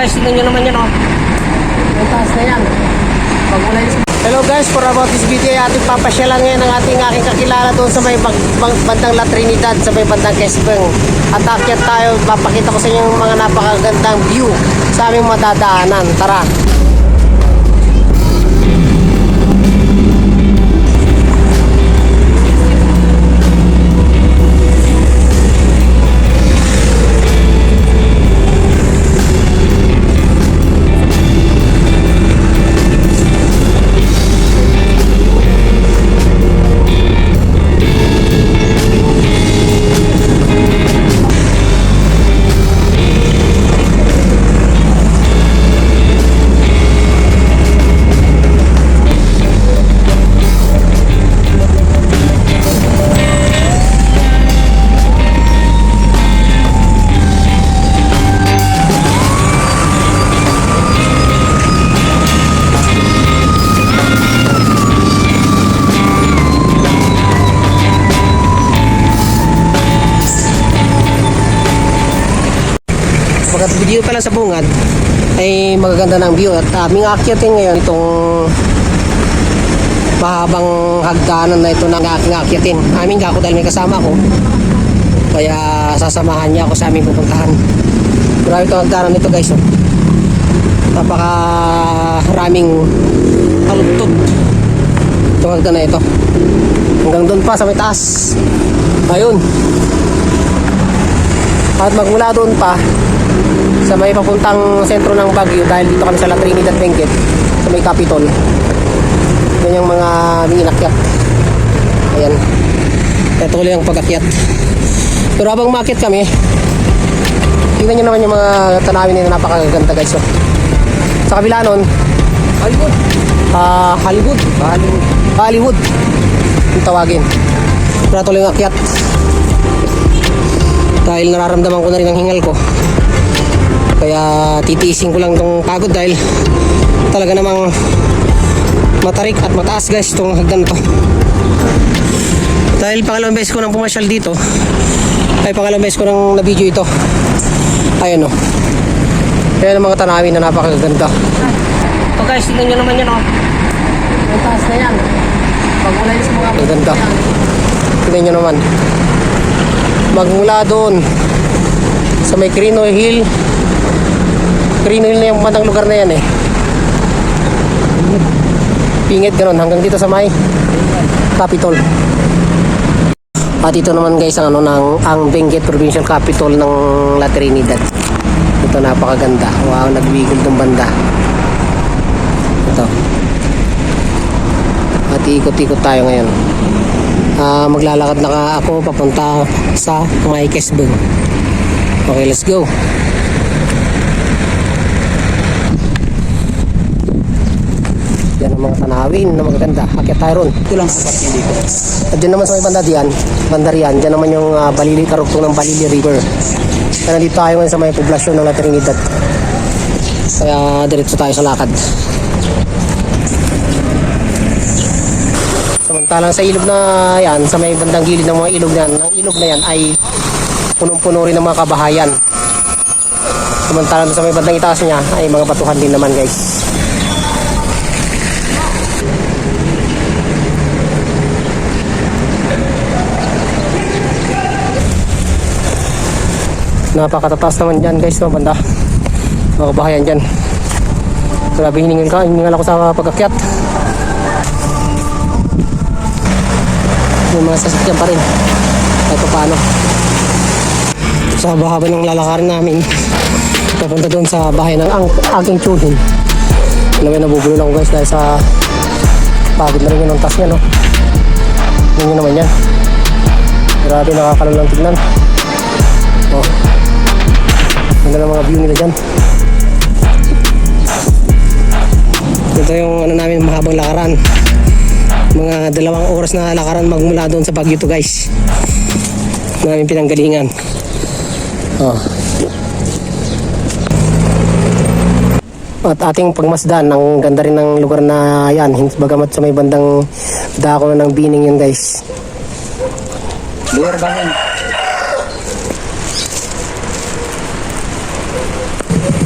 Guys, tignan nyo naman yan, oh. Ang taas na yan. Hello guys, for about this video ating papasyalan ngayon ang ating aking kakilala doon sa may bag, bandang La Trinidad, sa may bandang Quezbeng. At akyat tayo, papakita ko sa inyo yung mga napakagandang view sa aming madadaanan. Tara! Pagkat video pala sa bungad ay magaganda ng view at aming akyatin ngayon itong mahabang hagdanan na ito ng aking akyatin. Aming ako dahil may kasama ko. Kaya sasamahan niya ako sa aming pupuntahan. Grabe itong hagdanan nito guys. Oh. Napaka raming kalugtog. Itong hagdan na ito. Hanggang doon pa sa may taas. Ayun. At magmula doon pa, sa may papuntang sentro ng Baguio dahil dito kami sa La Trinidad Benguet sa may Capitol. Yan yung mga inakyat ayan. Ito ulit ang pagakyat. Pero habang makit kami tingnan nyo naman yung mga tanawin nila napakaganda guys oh. sa kabila nun Hollywood. ah Hollywood. Hollywood. Hollywood. Yung tawagin. Pero tuloy ang akyat. Dahil nararamdaman ko na rin ang hingal ko kaya titiisin ko lang tong pagod dahil talaga namang matarik at mataas guys itong hagdan to. Dahil pangalawang beses ko nang pumasyal dito ay pangalawang beses ko nang na-video ito. Ayan o. Ayan ang mga tanawin na napakaganda. Ito guys, tignan nyo naman yan o. Ang taas na yan. Pag wala yung sa mga Maganda. Tignan nyo naman. Magmula doon sa may Crino Hill Green Hill na yung bandang lugar na yan eh. Pingit ganun hanggang dito sa may Capitol. At ito naman guys ang ano ng ang Benguet Provincial Capital ng La Trinidad. Ito napakaganda. Wow, nagwigil tong banda. Ito. At ikot-ikot tayo ngayon. Ah, maglalakad na ako papunta sa may Quezbeng. Okay, let's go. Yan tanawin na magaganda. Akit tayo ron. Ito lang sapat yung dito. At dyan naman sa may banda diyan, banda riyan, dyan naman yung uh, Balili, karugtong ng Balili River. Kaya nandito tayo ngayon sa may poblasyon ng La Trinidad. Kaya diretso tayo sa lakad. Samantalang sa ilog na yan, sa may bandang gilid ng mga ilog na yan, ang ilog na yan ay punong-puno rin ng mga kabahayan. Samantalang sa may bandang itaas niya ay mga batuhan din naman guys. Napakatatas naman dyan guys, no, banda. Mga kabahayan dyan. Grabe hiningal ka, hiningal ako sa pagkakyat. Yung mga sasakyan pa rin. Kahit pa paano. Sa bahaba ng lalakarin namin, papunta doon sa bahay ng ang, aking tsuhin. Alam mo, nabubulol ako guys dahil sa pagod na rin yun ang tas niya, no? Yun yun naman yan. Grabe, nakakalang tignan. Oh. Ganda ng mga view nila dyan. Ito yung ano namin mahabang lakaran. Mga dalawang oras na lakaran magmula doon sa Baguio to guys. Namin pinanggalingan. Oh. At ating pagmasdan, ang ganda rin ng lugar na yan. Bagamat sa may bandang dako ng bining yun guys. Lugar ba yan?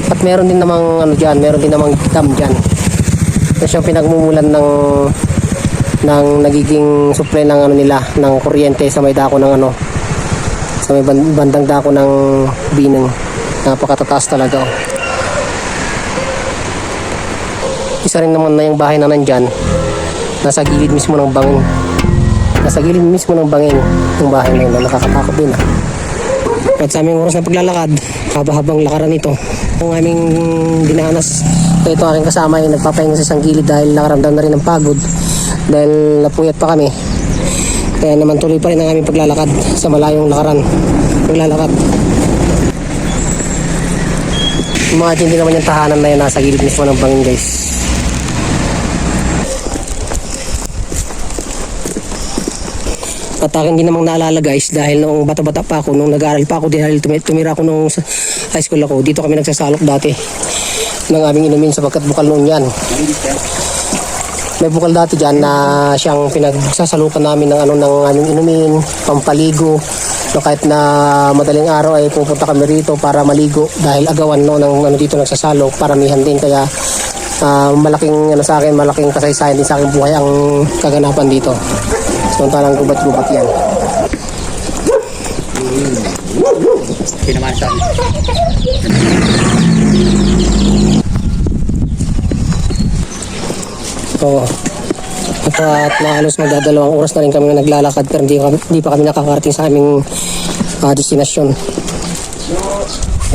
At meron din namang ano diyan, meron din namang dam diyan. Ito siyang pinagmumulan ng ng nagiging supply ng ano nila ng kuryente sa may dako ng ano sa may ban- bandang dako ng binang napakatataas talaga oh. isa rin naman na yung bahay na nandyan nasa gilid mismo ng bangin nasa gilid mismo ng bangin yung bahay na yun nakakatakot din ah at sa aming oras na paglalakad haba-habang lakaran ito. Ang aming dinanas ito aking kasama ay nagpapahinga sa isang gilid dahil nakaramdam na rin ng pagod. Dahil napuyat pa kami kaya naman tuloy pa rin ang aming paglalakad sa malayong lakaran. Paglalakad. Mga hindi naman yung tahanan na yun nasa gilid mismo ng bangin guys At akin din namang naalala guys dahil noong bata-bata pa ako, nung nag-aaral pa ako dahil tumi- tumira ako nung high school ako, dito kami nagsasalok dati ng aming inumin sapagkat bukal noon yan. May bukal dati dyan na siyang pinagsasalukan namin ng ano ng aming inumin, pampaligo. No, kahit na madaling araw ay pupunta kami rito para maligo dahil agawan no ng ano dito nagsasalok, paramihan din kaya ah, malaking ano sa akin, malaking kasaysayan din sa aking buhay ang kaganapan dito. Samantalang gubat-gubat yan. Pinamasan. Oo. At, at na halos magdadalawang oras na rin kami naglalakad pero hindi, kami, hindi pa kami nakakarating sa aming ah, destinasyon.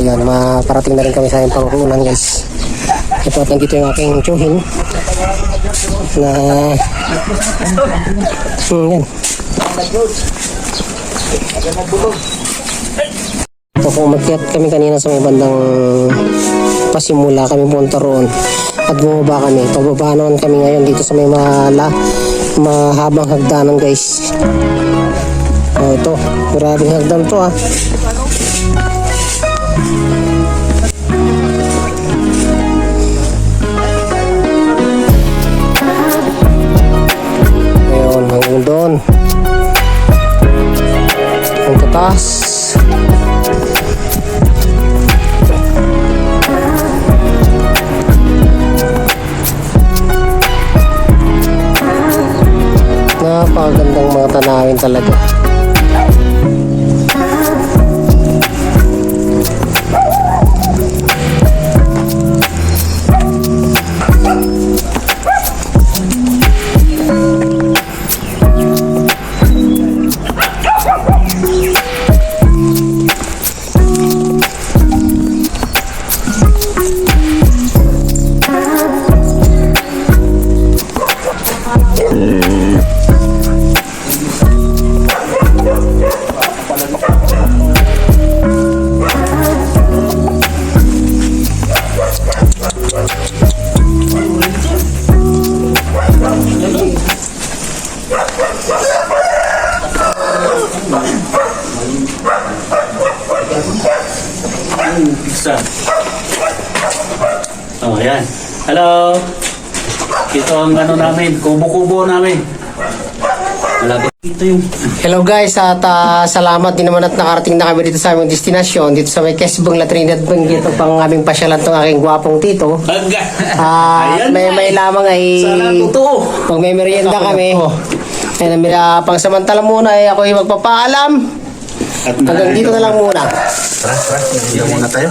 Ayan, maparating na rin kami sa aming pangkukunan guys. Ito at nandito yung aking tsuhin na hmm, yan. Ito kung umakyat kami kanina sa may bandang pasimula kami punta roon at bumaba kami. Pababa naman kami ngayon dito sa may mala, mahabang hagdanan guys. Oh, ito, grabing hagdan to ah. Ang tatas. Napakagandang mga tanawin talaga. Oh, yan. Hello. Ito ang ano namin, kubo-kubo namin. Malapit. Ito yung Hello guys at ah, salamat din naman at nakarating na kami dito sa aming destinasyon dito sa may Kesbong La Trinidad Benguet pang aming pasyalan tong aking gwapong tito. Ah, Ayan may may lamang ay Sana totoo. pag may merienda kami. Ay namira pang samantala muna ay ako ay magpapaalam. At Hanggang dito na lang muna. Tara, tara. Hindi muna tayo.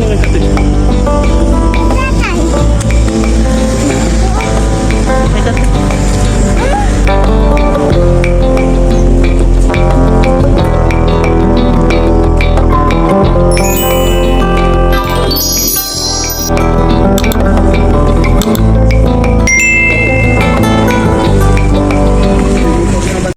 মনে